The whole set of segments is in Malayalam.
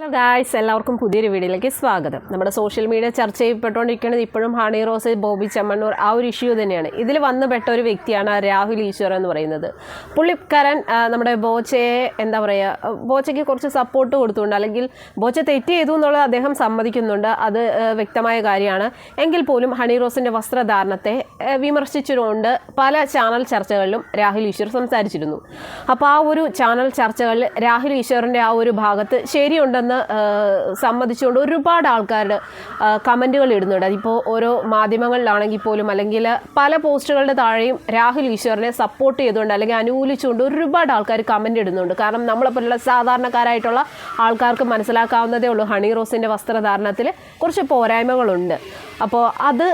ഹലോ ഗായ്സ് എല്ലാവർക്കും പുതിയൊരു വീഡിയോയിലേക്ക് സ്വാഗതം. നമ്മുടെ സോഷ്യൽ മീഡിയ ചർച്ച ചെയ്യപ്പെട്ടുകൊണ്ടിരിക്കുന്നത് ഇപ്പോഴും ഹണി റോസ് ബോബി ചമ്മണ്ണൂർ ആ ഒരു ഇഷ്യൂ തന്നെയാണ്. ഇതിൽ വന്നു പെട്ട ഒരു വ്യക്തിയാണ് രാഹുൽ ഈശ്വർ എന്ന് പറയുന്നത്. പുള്ളിക്കാരൻ നമ്മുടെ ബോച്ചയെ എന്താ പറയുക ബോച്ചയ്ക്ക് കുറച്ച് സപ്പോർട്ട് കൊടുത്തുകൊണ്ട് അല്ലെങ്കിൽ ബോച്ച തെറ്റ് ചെയ്തു എന്നുള്ളത് അദ്ദേഹം സമ്മതിക്കുന്നുണ്ട്. അത് വ്യക്തമായ കാര്യമാണ്. എങ്കിൽ പോലും ഹണി റോസിന്റെ വസ്ത്രധാരണത്തെ വിമർശിച്ചുകൊണ്ട് പല ചാനൽ ചർച്ചകളിലും രാഹുൽ ഈശ്വർ സംസാരിച്ചിരുന്നു. അപ്പോൾ ആ ഒരു ചാനൽ ചർച്ചകളിൽ രാഹുൽ ഈശ്വറിന്റെ ആ ഒരു ഭാഗത്ത് ശരിയുണ്ടെന്ന് ആ, സമ്മതിച്ചുകൊണ്ട് ഒരുപാട് ആൾക്കാർ കമന്റുകൾ ഇടുന്നുണ്ട്. അതിപ്പോൾ ഓരോ മാധ്യമങ്ങളിലാണെങ്കിൽ പോലും അല്ലെങ്കിൽ പല പോസ്റ്റുകളുടെ താഴെയും രാഹുൽ ഈശ്വറിനെ സപ്പോർട്ട് ചെയ്തുകൊണ്ട് അല്ലെങ്കിൽ അനുകൂലിച്ചുകൊണ്ട് ഒരുപാട് ആൾക്കാർ കമന്റ് ഇടുന്നുണ്ട്. കാരണം നമ്മളെപ്പോലുള്ള സാധാരണക്കാരായിട്ടുള്ള ആൾക്കാർക്ക് മനസ്സിലാക്കാവുന്നതേ ഉള്ളൂ. ഹണി റോസിന്റെ വസ്ത്രധാരണത്തിൽ കുറച്ച് പോരായ്മകളുണ്ട്. അപ്പോൾ അത്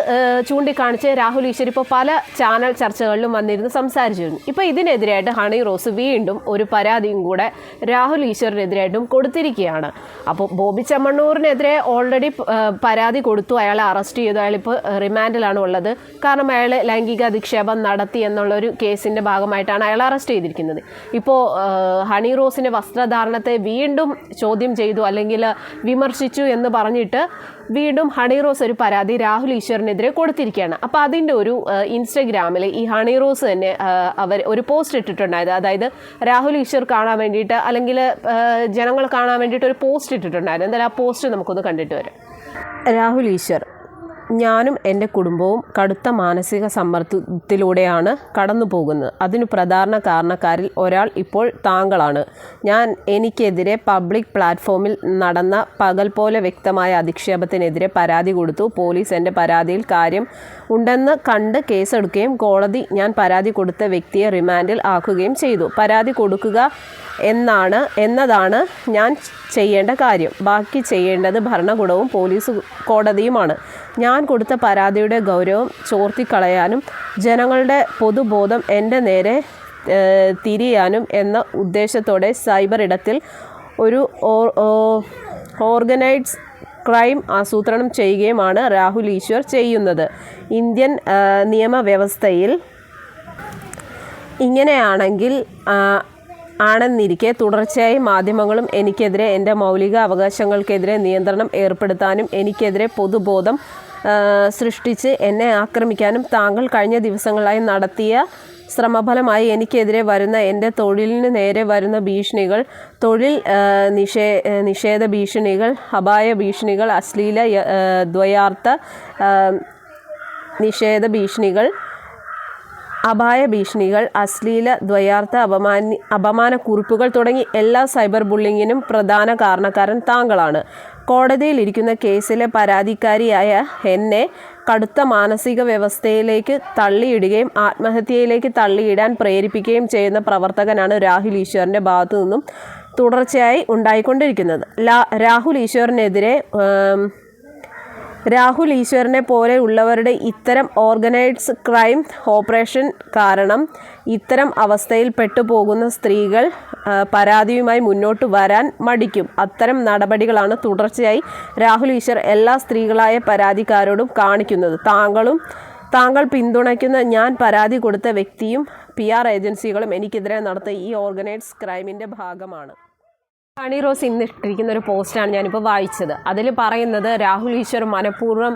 ചൂണ്ടിക്കാണിച്ച് രാഹുൽ ഈശ്വർ ഇപ്പോൾ പല ചാനൽ ചർച്ചകളിലും വന്നിരുന്ന് സംസാരിച്ചിരുന്നു. ഇപ്പോൾ ഇതിനെതിരായിട്ട് ഹണി റോസ് വീണ്ടും ഒരു പരാതിയും കൂടെ രാഹുൽ ഈശ്വറിനെതിരായിട്ടും കൊടുത്തിരിക്കുകയാണ്. അപ്പോൾ ബോബി ചമ്മണ്ണൂറിനെതിരെ ഓൾറെഡി പരാതി കൊടുത്തു. അയാളെ അറസ്റ്റ് ചെയ്തു. അയാളിപ്പോൾ റിമാൻഡിലാണ് ഉള്ളത്. കാരണം അയാൾ ലൈംഗിക അധിക്ഷേപം നടത്തി എന്നുള്ളൊരു കേസിന്റെ ഭാഗമായിട്ടാണ് അയാൾ അറസ്റ്റ് ചെയ്തിരിക്കുന്നത്. ഇപ്പോൾ ഹണി റോസിന്റെ വസ്ത്രധാരണത്തെ വീണ്ടും ചോദ്യം ചെയ്തു അല്ലെങ്കിൽ വിമർശിച്ചു എന്ന് പറഞ്ഞിട്ട് വീണ്ടും ഹണി റോസ് ഒരു പരാതി രാഹുൽ ഈശ്വറിനെതിരെ കൊടുത്തിരിക്കുകയാണ്. അപ്പോൾ അതിന്റെ ഒരു ഇൻസ്റ്റഗ്രാമിൽ ഈ ഹണി റോസ് തന്നെ അവർ ഒരു പോസ്റ്റ് ഇട്ടിട്ടുണ്ടായത്. അതായത് രാഹുൽ ഈശ്വർ കാണാൻ വേണ്ടിയിട്ട് അല്ലെങ്കിൽ ജനങ്ങൾ കാണാൻ വേണ്ടിയിട്ട് ഒരു പോസ്റ്റ് ഇട്ടിട്ടുണ്ടായിരുന്നു. എന്തായാലും ആ പോസ്റ്റ് നമുക്കൊന്ന് കണ്ടിട്ട് വരാം. രാഹുൽ ഈശ്വർ. ഞാനും എന്റെ കുടുംബവും കടുത്ത മാനസിക സമ്മർദ്ദത്തിലൂടെയാണ് കടന്നു പോകുന്നത്. അതിന് പ്രധാന കാരണക്കാരിൽ ഒരാൾ ഇപ്പോൾ താങ്കളാണ്. ഞാൻ എനിക്കെതിരെ പബ്ലിക് പ്ലാറ്റ്ഫോമിൽ നടന്ന പകൽ പോലെ വ്യക്തമായ അധിക്ഷേപത്തിനെതിരെ പരാതി കൊടുത്തു. പോലീസ് എന്റെ പരാതിയിൽ കാര്യം ഉണ്ടെന്ന് കണ്ട് കേസെടുക്കുകയും കോടതി ഞാൻ പരാതി കൊടുത്ത വ്യക്തിയെ റിമാൻഡിൽ ആക്കുകയും ചെയ്തു. പരാതി കൊടുക്കുക എന്നാണ് എന്നതാണ് ഞാൻ ചെയ്യേണ്ട കാര്യം. ബാക്കി ചെയ്യേണ്ടത് ഭരണകൂടവും പോലീസ് കോടതിയുമാണ്. ഞാൻ കൊടുത്ത പരാതിയുടെ ഗൗരവം ചോർത്തിക്കളയാനും ജനങ്ങളുടെ പൊതുബോധം എന്റെ നേരെ തിരിയാനും എന്ന ഉദ്ദേശത്തോടെ സൈബർ ഇടത്തിൽ ഒരു ഓർഗനൈസ് ക്രൈം ആസൂത്രണം ചെയ്യുകയുമാണ് രാഹുൽ ഈശ്വർ ചെയ്യുന്നത്. ഇന്ത്യൻ നിയമവ്യവസ്ഥയിൽ ഇങ്ങനെയാണെങ്കിൽ ആണെന്നിരിക്കെ തുടർച്ചയായി മാധ്യമങ്ങളും എനിക്കെതിരെ എന്റെ മൗലിക അവകാശങ്ങൾക്കെതിരെ നിയന്ത്രണം ഏർപ്പെടുത്താനും എനിക്കെതിരെ പൊതുബോധം സൃഷ്ടിച്ച് എന്നെ ആക്രമിക്കാനും താങ്കൾ കഴിഞ്ഞ ദിവസങ്ങളായി നടത്തിയ ശ്രമഫലമായി എനിക്കെതിരെ വരുന്ന എന്റെ തൊഴിലിന് നേരെ വരുന്ന ഭീഷണികൾ തൊഴിൽ നിഷേ നിഷേധ ഭീഷണികൾ അപായ ഭീഷണികൾ അശ്ലീല ദ്വയാർത്ഥ നിഷേധ ഭീഷണികൾ അപായ ഭീഷണികൾ അശ്ലീല ദ്വയാർത്ഥ അപമാനി അപമാനക്കുറിപ്പുകൾ തുടങ്ങി എല്ലാ സൈബർ ബുള്ളിങ്ങിനും പ്രധാന കാരണക്കാരൻ താങ്കളാണ്. കോടതിയിലിരിക്കുന്ന കേസിലെ പരാതിക്കാരിയായ എന്നെ കടുത്ത മാനസിക വ്യവസ്ഥയിലേക്ക് തള്ളിയിടുകയും ആത്മഹത്യയിലേക്ക് തള്ളിയിടാൻ പ്രേരിപ്പിക്കുകയും ചെയ്യുന്ന പ്രവർത്തകനാണ് രാഹുൽ ഈശ്വറിന്റെ ഭാഗത്തു നിന്നും തുടർച്ചയായി ഉണ്ടായിക്കൊണ്ടിരിക്കുന്നത്. രാഹുൽ ഈശ്വറിനെതിരെ രാഹുൽ ഈശ്വരനെ പോലെ ഉള്ളവരുടെ ഇത്തരം ഓർഗനൈസ്ഡ് ക്രൈം ഓപ്പറേഷൻ കാരണം ഇത്തരം അവസ്ഥയിൽ പെട്ടുപോകുന്ന സ്ത്രീകൾ പരാതിയുമായി മുന്നോട്ട് വരാൻ മടിക്കും. അത്തരം നടപടികളാണ് തുടർച്ചയായി രാഹുൽ ഈശ്വർ എല്ലാ സ്ത്രീകളായ പരാതിക്കാരോടും കാണിക്കുന്നത്. താങ്കളും താങ്കൾ പിന്തുണയ്ക്കുന്ന ഞാൻ പരാതി കൊടുത്ത വ്യക്തിയും പി ആർ ഏജൻസികളും എനിക്കെതിരെ നടത്തിയ ഈ ഓർഗനൈസ്ഡ് ക്രൈമിന്റെ ഭാഗമാണ്. ഹണി റോസ് ഇന്ന് ഇട്ടിരിക്കുന്ന ഒരു പോസ്റ്റാണ് ഞാനിപ്പോൾ വായിച്ചത്. അതിൽ പറയുന്നത് രാഹുൽ ഈശ്വർ മനഃപൂർവം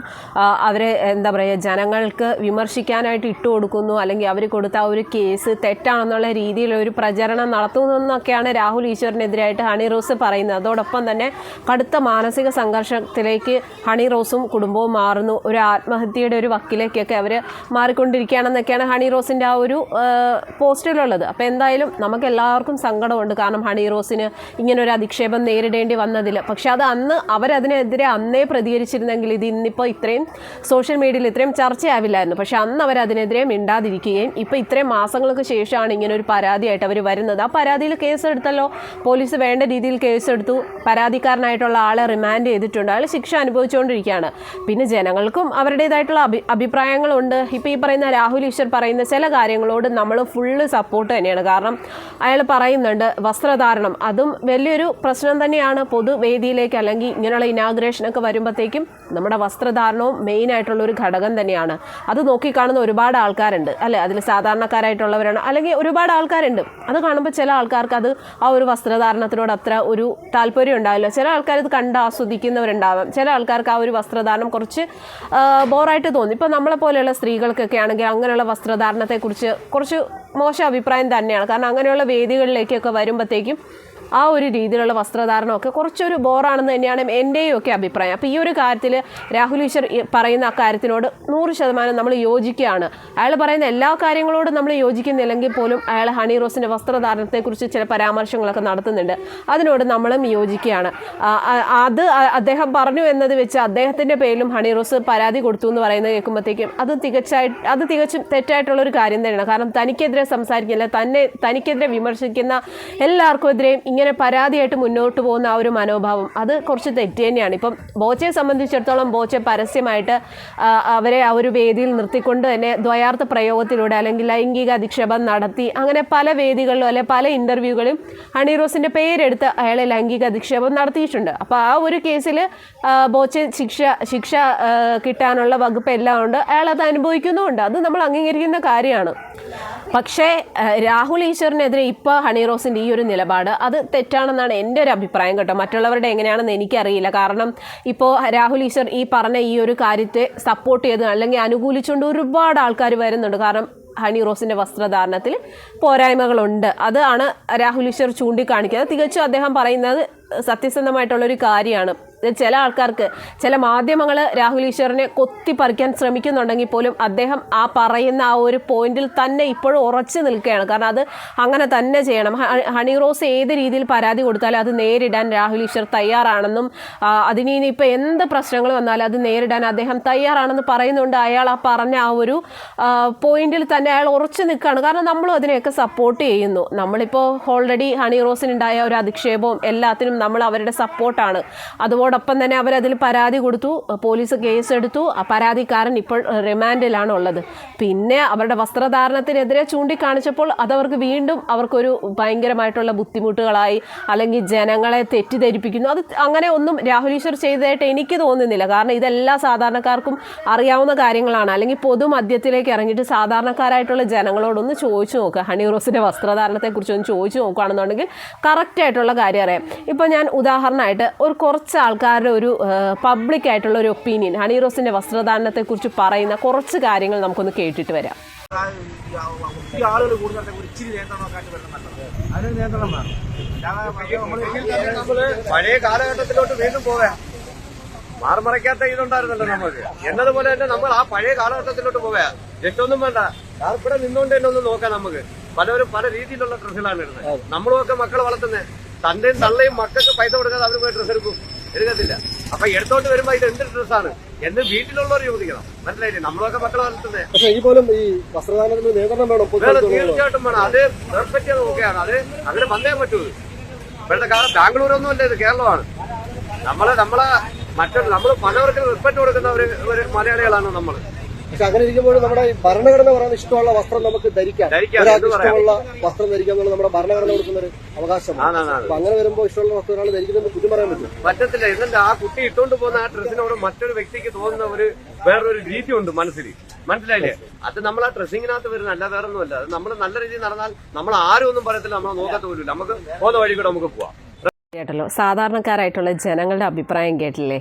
അവരെ എന്താ പറയുക ജനങ്ങൾക്ക് വിമർശിക്കാനായിട്ട് ഇട്ട് കൊടുക്കുന്നു അല്ലെങ്കിൽ അവർ കൊടുത്ത ആ ഒരു കേസ് തെറ്റാണെന്നുള്ള രീതിയിൽ ഒരു പ്രചരണം നടത്തുന്നു എന്നൊക്കെയാണ് രാഹുൽ ഈശ്വറിനെതിരായിട്ട് ഹണി റോസ് പറയുന്നത്. അതോടൊപ്പം തന്നെ കടുത്ത മാനസിക സംഘർഷത്തിലേക്ക് ഹണി റോസും കുടുംബവും മാറുന്നു. ഒരു ആത്മഹത്യയുടെ ഒരു വക്കിലേക്കൊക്കെ അവർ മാറിക്കൊണ്ടിരിക്കുകയാണെന്നൊക്കെയാണ് ഹണി റോസിന്റെ ആ ഒരു പോസ്റ്റിലുള്ളത്. അപ്പോൾ എന്തായാലും നമുക്ക് എല്ലാവർക്കും സങ്കടമുണ്ട്. കാരണം ഹണി റോസിന് ഇങ്ങനെ ഒരു അധിക്ഷേപം നേരിടേണ്ടി വന്നതിൽ പക്ഷെ അത് അന്ന് അവരതിനെതിരെ അന്നേ പ്രതികരിച്ചിരുന്നെങ്കിൽ ഇത് ഇന്നിപ്പോൾ ഇത്രയും സോഷ്യൽ മീഡിയയിൽ ഇത്രയും ചർച്ചയാവില്ലായിരുന്നു. പക്ഷെ അന്ന് അവരതിനെതിരെ മിണ്ടാതിരിക്കുകയും ഇപ്പോൾ ഇത്രയും മാസങ്ങൾക്ക് ശേഷമാണ് ഇങ്ങനെ ഒരു പരാതിയായിട്ട് അവർ വരുന്നത്. ആ പരാതിയിൽ കേസെടുത്തല്ലോ പോലീസ് വേണ്ട രീതിയിൽ കേസെടുത്തു പരാതിക്കാരനായിട്ടുള്ള ആളെ റിമാൻഡ് ചെയ്തിട്ടുണ്ട്. അയാൾ ശിക്ഷ അനുഭവിച്ചുകൊണ്ടിരിക്കുകയാണ്. പിന്നെ ജനങ്ങൾക്കും അവരുടേതായിട്ടുള്ള അഭി അഭിപ്രായങ്ങളുണ്ട്. ഇപ്പോൾ ഈ പറയുന്ന രാഹുൽ ഈശ്വർ പറയുന്ന ചില കാര്യങ്ങളോട് നമ്മൾ ഫുള്ള് സപ്പോർട്ട് തന്നെയാണ്. കാരണം അയാൾ പറയുന്നുണ്ട് വസ്ത്രധാരണം അതും വലിയൊരു വലിയൊരു പ്രശ്നം തന്നെയാണ് പൊതുവേദിയിലേക്ക് അല്ലെങ്കിൽ ഇങ്ങനെയുള്ള ഇനാഗ്രേഷനൊക്കെ വരുമ്പോഴത്തേക്കും നമ്മുടെ വസ്ത്രധാരണവും മെയിൻ ആയിട്ടുള്ള ഒരു ഘടകം തന്നെയാണ്. അത് നോക്കിക്കാണുന്ന ഒരുപാട് ആൾക്കാരുണ്ട്. അല്ലെ? അതിൽ സാധാരണക്കാരായിട്ടുള്ളവരാണ്. അല്ലെങ്കിൽ ഒരുപാട് ആൾക്കാരുണ്ട്. അത് കാണുമ്പോൾ ചില ആൾക്കാർക്ക് അത് ആ ഒരു വസ്ത്രധാരണത്തിനോട് അത്ര ഒരു താല്പര്യം ഉണ്ടാവില്ല. ചില ആൾക്കാർ ഇത് കണ്ട് ആസ്വദിക്കുന്നവരുണ്ടാവാം. ചില ആൾക്കാർക്ക് ആ ഒരു വസ്ത്രധാരണം കുറച്ച് ബോറായിട്ട് തോന്നി. ഇപ്പോൾ നമ്മളെ പോലെയുള്ള സ്ത്രീകൾക്കൊക്കെ ആണെങ്കിൽ അങ്ങനെയുള്ള വസ്ത്രധാരണത്തെക്കുറിച്ച് കുറച്ച് മോശം അഭിപ്രായം തന്നെയാണ്. കാരണം അങ്ങനെയുള്ള വേദികളിലേക്കൊക്കെ വരുമ്പോഴത്തേക്കും ആ ഒരു രീതിയിലുള്ള വസ്ത്രധാരണമൊക്കെ കുറച്ചൊരു ബോറാണെന്ന് തന്നെയാണ് എന്റെയും ഒക്കെ അഭിപ്രായം. അപ്പോൾ ഈ ഒരു കാര്യത്തിൽ രാഹുൽ ഈശ്വർ പറയുന്ന ആ കാര്യത്തിനോട് നൂറ് ശതമാനം നമ്മൾ യോജിക്കുകയാണ്. അയാൾ പറയുന്ന എല്ലാ കാര്യങ്ങളോടും നമ്മൾ യോജിക്കുന്നില്ലെങ്കിൽ പോലും അയാൾ ഹണി റോസിന്റെ വസ്ത്രധാരണത്തെക്കുറിച്ച് ചില പരാമർശങ്ങളൊക്കെ നടത്തുന്നുണ്ട്. അതിനോട് നമ്മളും യോജിക്കുകയാണ്. അത് അദ്ദേഹം പറഞ്ഞു എന്നത് വെച്ച് അദ്ദേഹത്തിന്റെ പേരിലും ഹണി റോസ് പരാതി കൊടുത്തു എന്ന് പറയുന്നത് കേൾക്കുമ്പോഴത്തേക്കും അത് തികച്ചായിട്ട് അത് തികച്ചും തെറ്റായിട്ടുള്ള ഒരു കാര്യം തന്നെയാണ്. കാരണം തനിക്കെതിരെ സംസാരിക്കില്ല തന്നെ തനിക്കെതിരെ വിമർശിക്കുന്ന എല്ലാവർക്കും എതിരെയും ഇങ്ങനെ പരാതിയായിട്ട് മുന്നോട്ട് പോകുന്ന ആ ഒരു മനോഭാവം അത് കുറച്ച് തെറ്റ് തന്നെയാണ്. ഇപ്പം ബോച്ചയെ സംബന്ധിച്ചിടത്തോളം ബോച്ചെ പരസ്യമായിട്ട് അവരെ ആ ഒരു വേദിയിൽ നിർത്തിക്കൊണ്ട് തന്നെ ദ്വയാർത്ഥ പ്രയോഗത്തിലൂടെ അല്ലെങ്കിൽ ലൈംഗിക അധിക്ഷേപം നടത്തി അങ്ങനെ പല വേദികളിലും അല്ലെ പല ഇന്റർവ്യൂകളും ഹണി റോസിന്റെ പേരെടുത്ത് അയാളെ ലൈംഗിക അധിക്ഷേപം നടത്തിയിട്ടുണ്ട്. അപ്പോൾ ആ ഒരു കേസിൽ ബോച്ചെ ശിക്ഷ ശിക്ഷ കിട്ടാനുള്ള വകുപ്പ് എല്ലാം ഉണ്ട്. അയാൾ അത് അനുഭവിക്കുന്നുമുണ്ട്. അത് നമ്മൾ അംഗീകരിക്കുന്ന കാര്യമാണ്. പക്ഷേ രാഹുൽ ഈശ്വറിനെതിരെ ഇപ്പോൾ ഹണി റോസിന്റെ ഈ ഒരു നിലപാട് അത് തെറ്റാണെന്നാണ് എന്റെ ഒരു അഭിപ്രായം കേട്ടോ. മറ്റുള്ളവരുടെ എങ്ങനെയാണെന്ന് എനിക്കറിയില്ല. കാരണം ഇപ്പോൾ രാഹുൽ ഈശ്വർ ഈ പറഞ്ഞ ഈ ഒരു കാര്യത്തെ സപ്പോർട്ട് ചെയ്ത് അല്ലെങ്കിൽ അനുകൂലിച്ചുകൊണ്ട് ഒരുപാട് ആൾക്കാർ വരുന്നുണ്ട്. കാരണം ഹണി റോസിന്റെ വസ്ത്രധാരണത്തിൽ പോരായ്മകളുണ്ട്. അതാണ് രാഹുൽ ഈശ്വർ ചൂണ്ടിക്കാണിക്കുന്നത്. തികച്ചും അദ്ദേഹം പറയുന്നത് സത്യസന്ധമായിട്ടുള്ളൊരു കാര്യമാണ്. ചില ആൾക്കാർക്ക് ചില മാധ്യമങ്ങൾ രാഹുൽ ഈശ്വറിനെ കൊത്തി പറിക്കാൻ ശ്രമിക്കുന്നുണ്ടെങ്കിൽ പോലും അദ്ദേഹം ആ പറയുന്ന ആ ഒരു പോയിന്റിൽ തന്നെ ഇപ്പോഴും ഉറച്ചു നിൽക്കുകയാണ്. കാരണം അത് അങ്ങനെ തന്നെ ചെയ്യണം. ഹണി റോസ് ഏത് രീതിയിൽ പരാതി കൊടുത്താലും അത് നേരിടാൻ രാഹുൽ ഈശ്വർ തയ്യാറാണെന്നും അതിന് ഇനിയിപ്പോൾ എന്ത് പ്രശ്നങ്ങൾ വന്നാലും അത് നേരിടാൻ അദ്ദേഹം തയ്യാറാണെന്ന് പറയുന്നുണ്ട്. അയാൾ ആ പറഞ്ഞ ആ ഒരു പോയിന്റിൽ തന്നെ അയാൾ ഉറച്ചു നിൽക്കുകയാണ്. കാരണം നമ്മളും അതിനെയൊക്കെ സപ്പോർട്ട് ചെയ്യുന്നു. നമ്മളിപ്പോൾ ഓൾറെഡി ഹണി റോസിനുണ്ടായ ഒരു അധിക്ഷേപവും എല്ലാത്തിനും നമ്മൾ അവരുടെ സപ്പോർട്ടാണ് അതോടൊപ്പം തന്നെ അവരതിൽ പരാതി കൊടുത്തു പോലീസ് കേസെടുത്തു. ആ പരാതിക്കാരൻ ഇപ്പോൾ റിമാൻഡിലാണ് ഉള്ളത് പിന്നെ അവരുടെ വസ്ത്രധാരണത്തിനെതിരെ ചൂണ്ടിക്കാണിച്ചപ്പോൾ അതവർക്ക് വീണ്ടും അവർക്കൊരു ഭയങ്കരമായിട്ടുള്ള ബുദ്ധിമുട്ടുകളായി അല്ലെങ്കിൽ ജനങ്ങളെ തെറ്റിദ്ധരിപ്പിക്കുന്നു. അത് അങ്ങനെ ഒന്നും രാഹുൽ ഈശ്വർ ചെയ്തതായിട്ട് എനിക്ക് തോന്നുന്നില്ല. കാരണം ഇതെല്ലാ സാധാരണക്കാർക്കും അറിയാവുന്ന കാര്യങ്ങളാണ്. അല്ലെങ്കിൽ പൊതുമധ്യത്തിലേക്ക് ഇറങ്ങിയിട്ട് സാധാരണക്കാരായിട്ടുള്ള ജനങ്ങളോടൊന്ന് ചോദിച്ചു നോക്കുക. ഹണി റോസിന്റെ വസ്ത്രധാരണത്തെക്കുറിച്ച് ഒന്ന് ചോദിച്ചു നോക്കുകയാണെന്നുണ്ടെങ്കിൽ കറക്റ്റായിട്ടുള്ള കാര്യം അറിയാം. ഇപ്പോൾ ഞാൻ ഉദാഹരണമായിട്ട് ഒരു കുറച്ച് ആൾക്കാരുടെ ഒരു പബ്ലിക് ആയിട്ടുള്ള ഒരു ഒപ്പീനിയൻ ഹണി റോസിന്റെ വസ്ത്രധാരണത്തെക്കുറിച്ച് പറയുന്ന കുറച്ച് കാര്യങ്ങൾ നമുക്കൊന്ന് കേട്ടിട്ട് വരാം. ഒത്തിരി ആളുകൾ കൂടുന്നിടത്ത് ഇച്ചിരി നിയന്ത്രണമൊക്കെ അതിന് നിയന്ത്രണം വേണം. പഴയ കാലഘട്ടത്തിലോട്ട് വീണ്ടും പോവാ മാറുമറയ്ക്കാത്ത ഇതുണ്ടായിരുന്നല്ലോ നമുക്ക് എന്നതുപോലെ തന്നെ നമ്മൾ ആ പഴയ കാലഘട്ടത്തിലോട്ട് പോവാ ജസ്റ്റൊന്നും വേണ്ട. ഇവിടെ നിന്നുകൊണ്ട് തന്നെ ഒന്ന് നോക്കാം നമുക്ക്. പലവരും പല രീതിയിലുള്ള ഡ്രസ്സുകളാണ് ഇടുന്നത്. നമ്മളും ഒക്കെ മക്കളെ വളർത്തുന്നത്. തന്റെയും തള്ളയും മക്കൾക്ക് പൈസ കൊടുക്കാതെ അവർ പോയി ഡ്രസ്സ് എടുക്കും. എടുക്കത്തില്ല അപ്പൊ എടുത്തോണ്ട് വരുമ്പോ ഇത് എന്ത് ഡ്രസ്സാണ്? എന്ന് വീട്ടിലുള്ളവർ ചോദിക്കണം. മനസ്സിലായില്ലേ? നമ്മളൊക്കെ മക്കളെ വളർത്തുന്നത് പക്ഷെ ഈ പോലും ഈ വസ്ത്രദാനത്തിന് നിയന്ത്രണം വേണം തീർച്ചയായിട്ടും വേണം. അത് പെർഫെക്റ്റ് നോക്കിയാണ് നോക്കുകയാണ്. അത് അങ്ങനെ വന്നേ പറ്റൂ. ഇപ്പോഴത്തെ കാലം ബാംഗ്ലൂരൊന്നും അല്ല ഇത് കേരളമാണ്. നമ്മൾ നമ്മളെ മറ്റൊരു നമ്മൾ പലവർക്ക് റെസ്പെക്ട് കൊടുക്കുന്ന ഒരു ഒരു മലയാളികളാണ് നമ്മൾ പക്ഷെ അങ്ങനെ ഇരിക്കുമ്പോൾ നമ്മുടെ ഈ ഭരണഘടന പറയുന്ന ഇഷ്ടമുള്ള വസ്ത്രം നമുക്ക് ധരിക്കാം. ഒരാൾക്ക് ഇഷ്ടമുള്ള വസ്ത്രം ധരിക്കാം എന്നുള്ളത് നമ്മുടെ ഭരണഘടന കൊടുക്കുന്ന ഒരു അവകാശമാണ് അപ്പൊ അങ്ങനെ വരുമ്പോൾ ഇഷ്ടമുള്ള വസ്ത്രം ഒരാൾ ധരിക്കുന്നത് കുറ്റം പറയാൻ പറ്റും പറ്റത്തില്ല. എന്നിട്ട് ആ കുട്ടി ഇട്ടുകൊണ്ട് പോകുന്ന ആ ഡ്രസ്സിനോട് മറ്റൊരു വ്യക്തിക്ക് തോന്നുന്ന ഒരു വേറൊരു രീതി ഉണ്ട് മനസ്സിൽ. മനസ്സിലായില്ലേ? അത് നമ്മൾ ആ ഡ്രസ്സിങ്ങിനകത്ത് വരുന്ന അല്ല വേറെ ഒന്നുമല്ല അത് നമ്മൾ നല്ല രീതിയിൽ നടന്നാൽ നമ്മൾ ആരും ഒന്നും പറയത്തില്ല. നമ്മൾ നോക്കാത്ത പോലും നമുക്ക് പോകുന്ന വഴി കൂടെ നമുക്ക് പോവാം. കേട്ടല്ലോ. സാധാരണക്കാരായിട്ടുള്ള ജനങ്ങളുടെ അഭിപ്രായം കേട്ടില്ലേ?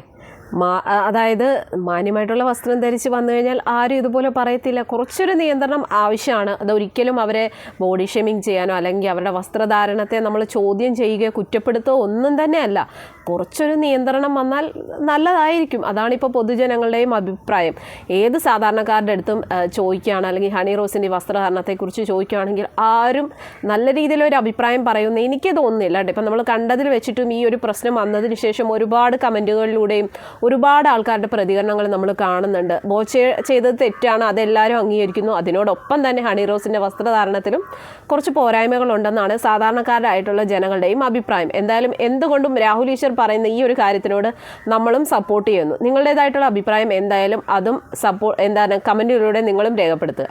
അതായത് മാന്യമായിട്ടുള്ള വസ്ത്രം ധരിച്ച് വന്നു കഴിഞ്ഞാൽ ആരും ഇതുപോലെ പറയത്തില്ല. കുറച്ചൊരു നിയന്ത്രണം ആവശ്യമാണ്. അതൊരിക്കലും അവരെ ബോഡി ഷേമിങ് ചെയ്യാനോ അല്ലെങ്കിൽ അവരുടെ വസ്ത്രധാരണത്തെ നമ്മൾ ചോദ്യം ചെയ്യുകയോ കുറ്റപ്പെടുത്തുകയോ ഒന്നും തന്നെ അല്ല. കുറച്ചൊരു നിയന്ത്രണം വന്നാൽ നല്ലതായിരിക്കും. അതാണിപ്പോൾ പൊതുജനങ്ങളുടെയും അഭിപ്രായം. ഏത് സാധാരണക്കാരുടെ അടുത്തും ചോദിക്കുകയാണ് അല്ലെങ്കിൽ ഹണി റോസിന്റെ വസ്ത്രധാരണത്തെക്കുറിച്ച് ചോദിക്കുകയാണെങ്കിൽ ആരും നല്ല രീതിയിലൊരു അഭിപ്രായം പറയുന്നു എനിക്ക് തോന്നുന്നില്ല ഇപ്പം നമ്മൾ കണ്ടതിൽ വെച്ചിട്ടും ഈ ഒരു പ്രശ്നം വന്നതിന് ശേഷം ഒരുപാട് കമന്റുകളിലൂടെയും ഒരുപാട് ആൾക്കാരുടെ പ്രതികരണങ്ങൾ നമ്മൾ കാണുന്നുണ്ട്. ബോച്ചെ ചെയ്തത് തെറ്റാണ് അതെല്ലാവരും അംഗീകരിക്കുന്നു. അതിനോടൊപ്പം തന്നെ ഹണി റോസിന്റെ വസ്ത്രധാരണത്തിലും കുറച്ച് പോരായ്മകളുണ്ടെന്നാണ് സാധാരണക്കാരായിട്ടുള്ള ജനങ്ങളുടെയും അഭിപ്രായം. എന്തായാലും എന്തുകൊണ്ടും രാഹുൽ ഈശ്വർ പറയുന്ന ഈ ഒരു കാര്യത്തിനോട് നമ്മളും സപ്പോർട്ട് ചെയ്യുന്നു. നിങ്ങളുടേതായിട്ടുള്ള അഭിപ്രായം എന്തായാലും അതും സപ്പോ എന്താണ് കമന്റിലൂടെ നിങ്ങളും രേഖപ്പെടുത്തുക.